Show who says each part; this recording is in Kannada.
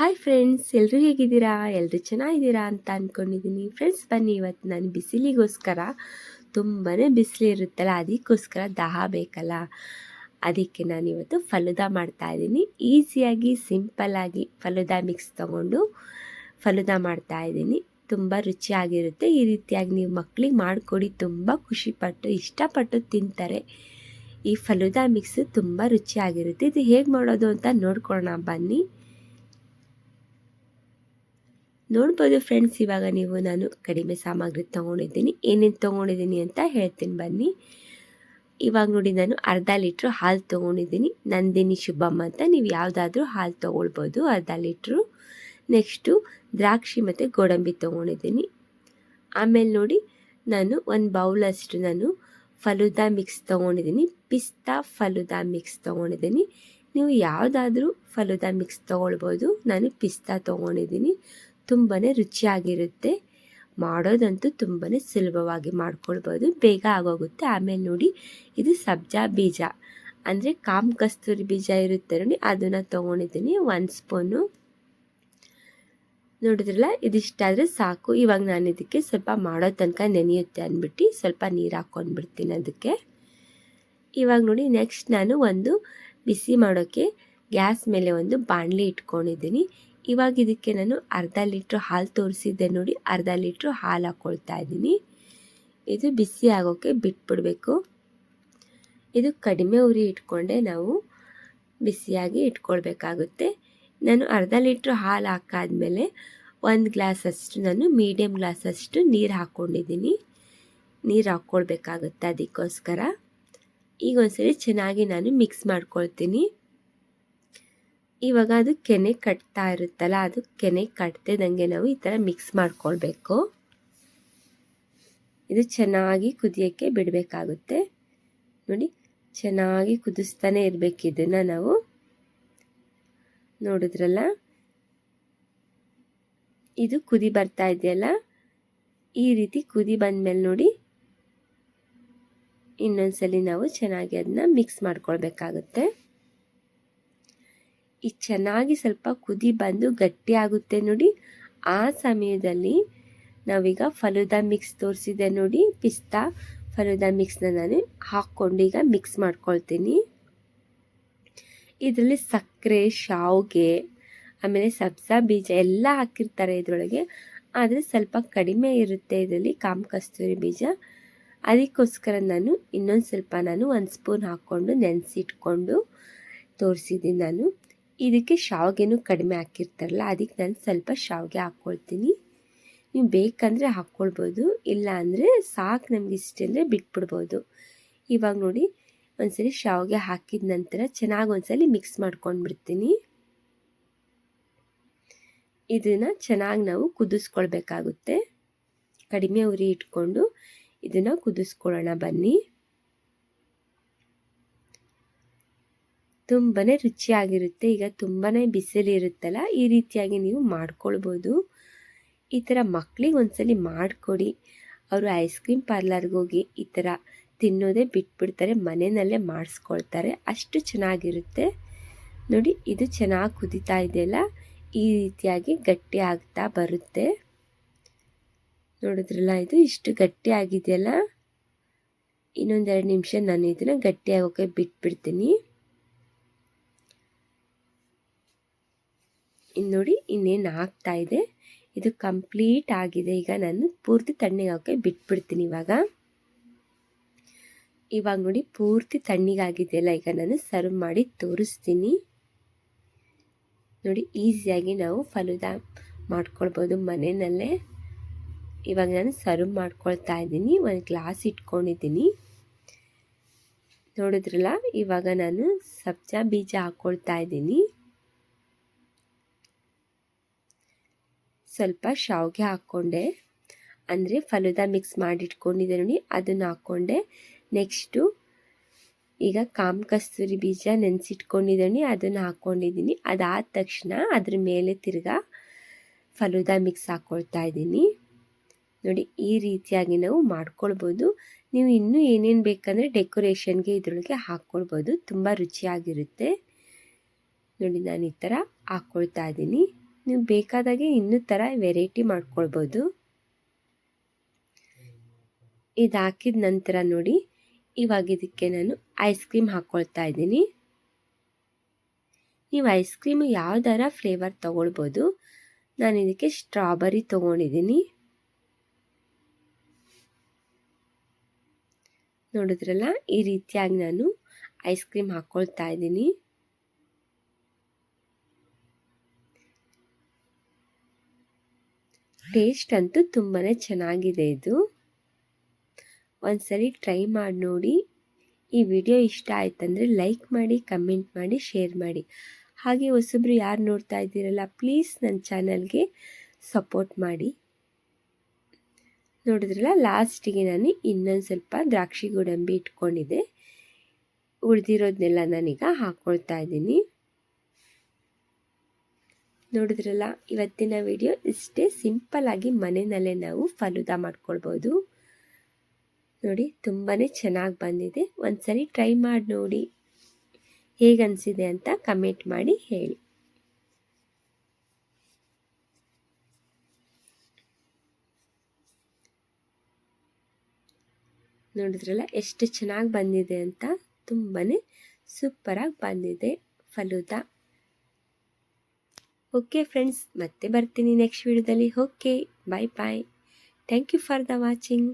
Speaker 1: ಹಾಯ್ ಫ್ರೆಂಡ್ಸ್ ಎಲ್ಲರೂ ಹೇಗಿದ್ದೀರಾ? ಎಲ್ಲರೂ ಚೆನ್ನಾಗಿದ್ದೀರಾ ಅಂತ ಅಂದ್ಕೊಂಡಿದ್ದೀನಿ ಫ್ರೆಂಡ್ಸ್ ಬನ್ನಿ ಇವತ್ತು ನಾನು ಬಿಸಿಲಿಗೋಸ್ಕರ ತುಂಬಾ ಬಿಸಿಲಿರುತ್ತಲ್ಲ, ಅದಕ್ಕೋಸ್ಕರ ದಾಹ ಬೇಕಲ್ಲ? ಅದಕ್ಕೆ ನಾನು ಇವತ್ತು ಫಲುದಾ ಮಾಡ್ತಾಯಿದ್ದೀನಿ ಈಸಿಯಾಗಿ ಸಿಂಪಲ್ಲಾಗಿ ಫಲುದಾ ಮಿಕ್ಸ್ ತೊಗೊಂಡು ಫಲುದಾ ಮಾಡ್ತಾಯಿದ್ದೀನಿ ತುಂಬ ರುಚಿಯಾಗಿರುತ್ತೆ. ಈ ರೀತಿಯಾಗಿ ನೀವು ಮಕ್ಕಳಿಗೆ ಮಾಡಿಕೊಡಿ. ತುಂಬ ಖುಷಿಪಟ್ಟು, ಇಷ್ಟಪಟ್ಟು ತಿಂತಾರೆ. ಈ ಫಲುದಾ ಮಿಕ್ಸ್ ತುಂಬ ರುಚಿಯಾಗಿರುತ್ತೆ. ಇದು ಹೇಗೆ ಮಾಡೋದು ಅಂತ ನೋಡ್ಕೊಳ್ಳೋಣ. ಬನ್ನಿ. ನೋಡ್ಬೋದು ಫ್ರೆಂಡ್ಸ್ ಇವಾಗ ನೀವು ನಾನು ಕಡಿಮೆ ಸಾಮಗ್ರಿ ತೊಗೊಂಡಿದ್ದೀನಿ. ಏನೇನು ತೊಗೊಂಡಿದ್ದೀನಿ ಅಂತ ಹೇಳ್ತೀನಿ ಬನ್ನಿ. ಇವಾಗ ನೋಡಿ ನಾನು ಅರ್ಧ ಲೀಟ್ರ್ ಹಾಲು ತೊಗೊಂಡಿದ್ದೀನಿ. ನಂದಿನಿ ಶುಭಮ್ಮ ಅಂತ ನೀವು ಯಾವುದಾದ್ರೂ ಹಾಲು ತೊಗೊಳ್ಬೋದು ಅರ್ಧ ಲೀಟ್ರು. ನೆಕ್ಸ್ಟು ದ್ರಾಕ್ಷಿ ಮತ್ತು ಗೋಡಂಬಿ ತೊಗೊಂಡಿದ್ದೀನಿ. ಆಮೇಲೆ ನೋಡಿ ನಾನು ಒಂದು ಬೌಲಷ್ಟು ನಾನು ಫಲುದಾ ಮಿಕ್ಸ್ ತೊಗೊಂಡಿದ್ದೀನಿ. ಪಿಸ್ತಾ ಫಲುದಾ ಮಿಕ್ಸ್ ತೊಗೊಂಡಿದ್ದೀನಿ. ನೀವು ಯಾವುದಾದ್ರೂ ಫಲುದಾ ಮಿಕ್ಸ್ ತೊಗೊಳ್ಬೋದು. ನಾನು ಪಿಸ್ತಾ ತೊಗೊಂಡಿದ್ದೀನಿ. ತುಂಬಾ ರುಚಿಯಾಗಿರುತ್ತೆ. ಮಾಡೋದಂತೂ ತುಂಬಾ ಸುಲಭವಾಗಿ ಮಾಡ್ಕೊಳ್ಬೋದು. ಬೇಗ ಆಗೋಗುತ್ತೆ. ಆಮೇಲೆ ನೋಡಿ, ಇದು ಸಬ್ಜಾ ಬೀಜ. ಅಂದರೆ ಕಾಮ್ ಕಸ್ತೂರಿ ಬೀಜ ಇರುತ್ತೆ ನೋಡಿ, ಅದನ್ನು ತೊಗೊಂಡಿದ್ದೀನಿ. ಒಂದು ಸ್ಪೂನು ನೋಡಿದ್ರಲ್ಲ, ಇದಿಷ್ಟಾದರೆ ಸಾಕು. ಇವಾಗ ನಾನು ಇದಕ್ಕೆ ಸ್ವಲ್ಪ ಮಾಡೋ ತನಕ ನೆನೆಯುತ್ತೆ ಅಂದ್ಬಿಟ್ಟು ಸ್ವಲ್ಪ ನೀರು ಹಾಕ್ಕೊಂಡ್ಬಿಡ್ತೀನಿ ಅದಕ್ಕೆ. ಇವಾಗ ನೋಡಿ ನೆಕ್ಸ್ಟ್ ನಾನು ಒಂದು ಬಿಸಿ ಮಾಡೋಕ್ಕೆ ಗ್ಯಾಸ್ ಮೇಲೆ ಒಂದು ಬಾಣಲಿ ಇಟ್ಕೊಂಡಿದ್ದೀನಿ. ಇವಾಗ ಇದಕ್ಕೆ ನಾನು ಅರ್ಧ ಲೀಟ್ರ್ ಹಾಲು ತೋರಿಸಿದ್ದೆ ನೋಡಿ, ಅರ್ಧ ಲೀಟ್ರ್ ಹಾಲು ಹಾಕ್ಕೊಳ್ತಾ ಇದ್ದೀನಿ. ಇದು ಬಿಸಿ ಆಗೋಕ್ಕೆ ಬಿಟ್ಬಿಡಬೇಕು. ಇದು ಕಡಿಮೆ ಉರಿ ಇಟ್ಕೊಂಡೆ ನಾವು ಬಿಸಿಯಾಗಿ ಇಟ್ಕೊಳ್ಬೇಕಾಗುತ್ತೆ. ನಾನು ಅರ್ಧ ಲೀಟ್ರ್ ಹಾಲು ಹಾಕಾದ್ಮೇಲೆ ಒಂದು ಗ್ಲಾಸಷ್ಟು, ನಾನು ಮೀಡಿಯಮ್ ಗ್ಲಾಸಷ್ಟು ನೀರು ಹಾಕ್ಕೊಂಡಿದ್ದೀನಿ ನೀರು ಹಾಕ್ಕೊಳ್ಬೇಕಾಗುತ್ತೆ ಅದಕ್ಕೋಸ್ಕರ. ಈಗ ಒಂದ್ಸರಿ ಚೆನ್ನಾಗಿ ನಾನು ಮಿಕ್ಸ್ ಮಾಡ್ಕೊಳ್ತೀನಿ. ಇವಾಗ ಅದು ಕೆನೆ ಕಟ್ತಾ ಇರುತ್ತಲ್ಲ, ಅದು ಕೆನೆ ಕಟ್ತಿದಂಗೆ ನಾವು ಈ ಥರ ಮಿಕ್ಸ್ ಮಾಡ್ಕೊಳ್ಬೇಕು. ಇದು ಚೆನ್ನಾಗಿ ಕುದಿಯೋಕ್ಕೆ ಬಿಡಬೇಕಾಗುತ್ತೆ. ನೋಡಿ, ಚೆನ್ನಾಗಿ ಕುದಿಸ್ತಾನೆ ಇರಬೇಕು ಇದನ್ನು ನಾವು. ನೋಡಿದ್ರಲ್ಲ? ಇದು ಕುದಿ ಬರ್ತಾ ಇದೆಯಲ್ಲ? ಈ ರೀತಿ ಕುದಿ ಬಂದಮೇಲೆ ನೋಡಿ, ಇನ್ನೊಂದ್ಸಲಿ ನಾವು ಚೆನ್ನಾಗಿ ಅದನ್ನ ಮಿಕ್ಸ್ ಮಾಡ್ಕೊಳ್ಬೇಕಾಗುತ್ತೆ. ಈ ಚೆನ್ನಾಗಿ ಸ್ವಲ್ಪ ಕುದಿ ಬಂದು ಗಟ್ಟಿ ಆಗುತ್ತೆ ನೋಡಿ. ಆ ಸಮಯದಲ್ಲಿ ನಾವೀಗ ಫಲೂದ ಮಿಕ್ಸ್ ತೋರಿಸಿದೆ ನೋಡಿ. ಪಿಸ್ತಾ ಫಲೂದ ಮಿಕ್ಸ್ನ ನಾನು ಹಾಕ್ಕೊಂಡು ಈಗ ಮಿಕ್ಸ್ ಮಾಡ್ಕೊಳ್ತೀನಿ. ಇದರಲ್ಲಿ ಸಕ್ಕರೆ, ಶಾವ್ಗೆ, ಆಮೇಲೆ ಸಬ್ಸ ಬೀಜ ಎಲ್ಲ ಹಾಕಿರ್ತಾರೆ ಇದರೊಳಗೆ. ಆದರೆ ಸ್ವಲ್ಪ ಕಡಿಮೆ ಇರುತ್ತೆ ಇದರಲ್ಲಿ ಕಾಮ ಕಸ್ತೂರಿ ಬೀಜ. ಅದಕ್ಕೋಸ್ಕರ ನಾನು ಇನ್ನೊಂದು ಸ್ವಲ್ಪ ನಾನು ಒಂದು ಸ್ಪೂನ್ ಹಾಕ್ಕೊಂಡು ನೆನೆಸಿಟ್ಕೊಂಡು ತೋರಿಸಿದ್ದೀನಿ ನಾನು. ಇದಕ್ಕೆ ಶಾವಿಗೆನೂ ಕಡಿಮೆ ಹಾಕಿರ್ತಾರಲ್ಲ, ಅದಕ್ಕೆ ನಾನು ಸ್ವಲ್ಪ ಶಾವಿಗೆ ಹಾಕ್ಕೊಳ್ತೀನಿ ನೀವು ಬೇಕಂದರೆ ಹಾಕ್ಕೊಳ್ಬೋದು ಇಲ್ಲ ಅಂದರೆ ಸಾಕು ನಮ್ಗೆ ಇಷ್ಟ ಅಂದರೆ ಬಿಟ್ಬಿಡ್ಬೋದು. ಇವಾಗ ನೋಡಿ ಒಂದ್ಸಲಿ ಶಾವಿಗೆ ಹಾಕಿದ ನಂತರ ಚೆನ್ನಾಗಿ ಒಂದ್ಸಲಿ ಮಿಕ್ಸ್ ಮಾಡ್ಕೊಂಡ್ಬಿಡ್ತೀನಿ. ಇದನ್ನು ಚೆನ್ನಾಗಿ ನಾವು ಕುದಿಸ್ಕೊಳ್ಬೇಕಾಗುತ್ತೆ. ಕಡಿಮೆ ಉರಿ ಇಟ್ಕೊಂಡು ಇದನ್ನು ಕುದಿಸ್ಕೊಳ್ಳೋಣ ಬನ್ನಿ. ತುಂಬಾ ರುಚಿಯಾಗಿರುತ್ತೆ. ಈಗ ತುಂಬಾ ಬಿಸಿಲಿರುತ್ತಲ್ಲ, ಈ ರೀತಿಯಾಗಿ ನೀವು ಮಾಡ್ಕೊಳ್ಬೋದು. ಈ ಥರ ಮಕ್ಕಳಿಗೆ ಒಂದ್ಸಲಿ ಮಾಡಿಕೊಡಿ. ಅವರು ಐಸ್ ಕ್ರೀಮ್ ಪಾರ್ಲರ್ಗೆ ಹೋಗಿ ಈ ಥರ ತಿನ್ನೋದೇ ಬಿಟ್ಬಿಡ್ತಾರೆ, ಮನೆಯಲ್ಲೇ ಮಾಡಿಸ್ಕೊಳ್ತಾರೆ. ಅಷ್ಟು ಚೆನ್ನಾಗಿರುತ್ತೆ. ನೋಡಿ, ಇದು ಚೆನ್ನಾಗಿ ಕುದೀತಾ ಇದೆಯಲ್ಲ ಈ ರೀತಿಯಾಗಿ ಗಟ್ಟಿ ಆಗ್ತಾ ಬರುತ್ತೆ. ನೋಡಿದ್ರಲ್ಲ ಇದು? ಇಷ್ಟು ಗಟ್ಟಿ ಆಗಿದೆಯಲ್ಲ? ಇನ್ನೊಂದೆರಡು ನಿಮಿಷ ನಾನು ಇದನ್ನು ಗಟ್ಟಿ ಆಗೋಕ್ಕೆ ಬಿಟ್ಬಿಡ್ತೀನಿ. ಇನ್ನು ನೋಡಿ ಇನ್ನೇನು ಆಗ್ತಾ ಇದೆ. ಇದು ಕಂಪ್ಲೀಟ್ ಆಗಿದೆ. ಈಗ ನಾನು ಪೂರ್ತಿ ತಣ್ಣಗಾಕೆ ಬಿಟ್ಬಿಡ್ತೀನಿ ಇವಾಗ. ಇವಾಗ ನೋಡಿ ಪೂರ್ತಿ ತಣ್ಣಗಾಗಿದೆಯಲ್ಲ, ಈಗ ನಾನು ಸರ್ವ್ ಮಾಡಿ ತೋರಿಸ್ತೀನಿ. ನೋಡಿ ಈಸಿಯಾಗಿ ನಾವು ಫಲೂದಾ ಮಾಡ್ಕೊಳ್ಬೋದು ಮನೆಯಲ್ಲೇ. ಇವಾಗ ನಾನು ಸರ್ವ್ ಮಾಡ್ಕೊಳ್ತಾ ಇದ್ದೀನಿ. ಒಂದು ಗ್ಲಾಸ್ ಇಟ್ಕೊಂಡಿದ್ದೀನಿ. ನೋಡಿದ್ರಲ್ಲ, ಇವಾಗ ನಾನು ಸಬ್ಜಾ ಬೀಜ ಹಾಕ್ಕೊಳ್ತಾ ಇದ್ದೀನಿ. ಸ್ವಲ್ಪ ಶಾವಿಗೆ ಹಾಕ್ಕೊಂಡೆ. ಅಂದರೆ ಫಲೂದ ಮಿಕ್ಸ್ ಮಾಡಿಟ್ಕೊಂಡಿದ್ದೆ ನೋಡಿ, ಅದನ್ನು ಹಾಕ್ಕೊಂಡೆ. ನೆಕ್ಸ್ಟು ಈಗ ಕಾಮ್ ಕಸ್ತೂರಿ ಬೀಜ ನೆನೆಸಿಟ್ಕೊಂಡಿದ್ದೀನಿ ಅದನ್ನು ಹಾಕ್ಕೊಂಡಿದ್ದೀನಿ. ಅದಾದ ತಕ್ಷಣ ಅದ್ರ ಮೇಲೆ ತಿರ್ಗಾ ಫಲೂದ ಮಿಕ್ಸ್ ಹಾಕ್ಕೊಳ್ತಾ ಇದ್ದೀನಿ. ನೋಡಿ, ಈ ರೀತಿಯಾಗಿ ನಾವು ಮಾಡ್ಕೊಳ್ಬೋದು. ನೀವು ಇನ್ನೂ ಏನೇನು ಬೇಕಂದರೆ ಡೆಕೋರೇಷನ್ಗೆ ಇದರೊಳಗೆ ಹಾಕ್ಕೊಳ್ಬೋದು ತುಂಬ ರುಚಿಯಾಗಿರುತ್ತೆ. ನೋಡಿ, ನಾನು ಈ ಥರ ಹಾಕ್ಕೊಳ್ತಾ ಇದ್ದೀನಿ. ನೀವು ಬೇಕಾದಾಗೆ ಇನ್ನೂ ಥರ ವೆರೈಟಿ ಮಾಡ್ಕೊಳ್ಬೋದು. ಇದು ಹಾಕಿದ ನಂತರ ನೋಡಿ, ಇವಾಗ ಇದಕ್ಕೆ ನಾನು ಐಸ್ ಕ್ರೀಮ್ ಹಾಕ್ಕೊಳ್ತಾ ಇದ್ದೀನಿ. ನೀವು ಐಸ್ ಕ್ರೀಮು ಯಾವ್ದಾರ ಫ್ಲೇವರ್ ತೊಗೊಳ್ಬೋದು. ನಾನು ಇದಕ್ಕೆ ಸ್ಟ್ರಾಬೆರಿ ತೊಗೊಂಡಿದ್ದೀನಿ. ನೋಡಿದ್ರಲ್ಲ, ಈ ರೀತಿಯಾಗಿ ನಾನು ಐಸ್ ಕ್ರೀಮ್ ಹಾಕ್ಕೊಳ್ತಾ ಇದ್ದೀನಿ. ಟೇಸ್ಟ್ ಅಂತೂ ತುಂಬಾ ಚೆನ್ನಾಗಿದೆ ಇದು. ಒಂದ್ಸರಿ ಟ್ರೈ ಮಾಡಿ ನೋಡಿ. ಈ ವಿಡಿಯೋ ಇಷ್ಟ ಆಯ್ತಂದರೆ ಲೈಕ್ ಮಾಡಿ, ಕಮೆಂಟ್ ಮಾಡಿ, ಶೇರ್ ಮಾಡಿ. ಹಾಗೆ ಹೊಸಬ್ರು ಯಾರು ನೋಡ್ತಾ ಇದ್ದೀರಲ್ಲ, ಪ್ಲೀಸ್ ನನ್ನ ಚಾನಲ್ಗೆ ಸಪೋರ್ಟ್ ಮಾಡಿ. ನೋಡಿದ್ರಲ್ಲ, ಲಾಸ್ಟಿಗೆ ನಾನು ಇನ್ನೊಂದು ಸ್ವಲ್ಪ ದ್ರಾಕ್ಷಿ ಗೋಡಂಬಿ ಇಟ್ಕೊಂಡಿದ್ದೆ. ಉಳಿದಿರೋದನ್ನೆಲ್ಲ ನಾನೀಗ ಹಾಕ್ಕೊಳ್ತಾ ಇದ್ದೀನಿ. ನೋಡಿದ್ರಲ್ಲ, ಇವತ್ತಿನ ವಿಡಿಯೋ ಇಷ್ಟೇ ಸಿಂಪಲ್ಲಾಗಿ ಮನೆಯಲ್ಲೇ ನಾವು ಫಲೂದಾ ಮಾಡ್ಕೊಳ್ಬೋದು. ನೋಡಿ ತುಂಬಾ ಚೆನ್ನಾಗಿ ಬಂದಿದೆ. ಒಂದ್ಸರಿ ಟ್ರೈ ಮಾಡಿ ನೋಡಿ. ಹೇಗೆ ಅನಿಸಿದೆ ಅಂತ ಕಮೆಂಟ್ ಮಾಡಿ ಹೇಳಿ. ನೋಡಿದ್ರಲ್ಲ, ಎಷ್ಟು ಚೆನ್ನಾಗಿ ಬಂದಿದೆ ಅಂತ ತುಂಬಾ ಸೂಪರಾಗಿ ಬಂದಿದೆ ಫಲೂದಾ. ಓಕೆ ಫ್ರೆಂಡ್ಸ್ ಮತ್ತೆ ಬರ್ತೀನಿ ನೆಕ್ಸ್ಟ್ ವಿಡಿಯೋದಲ್ಲಿ okay bye bye thank you for the watching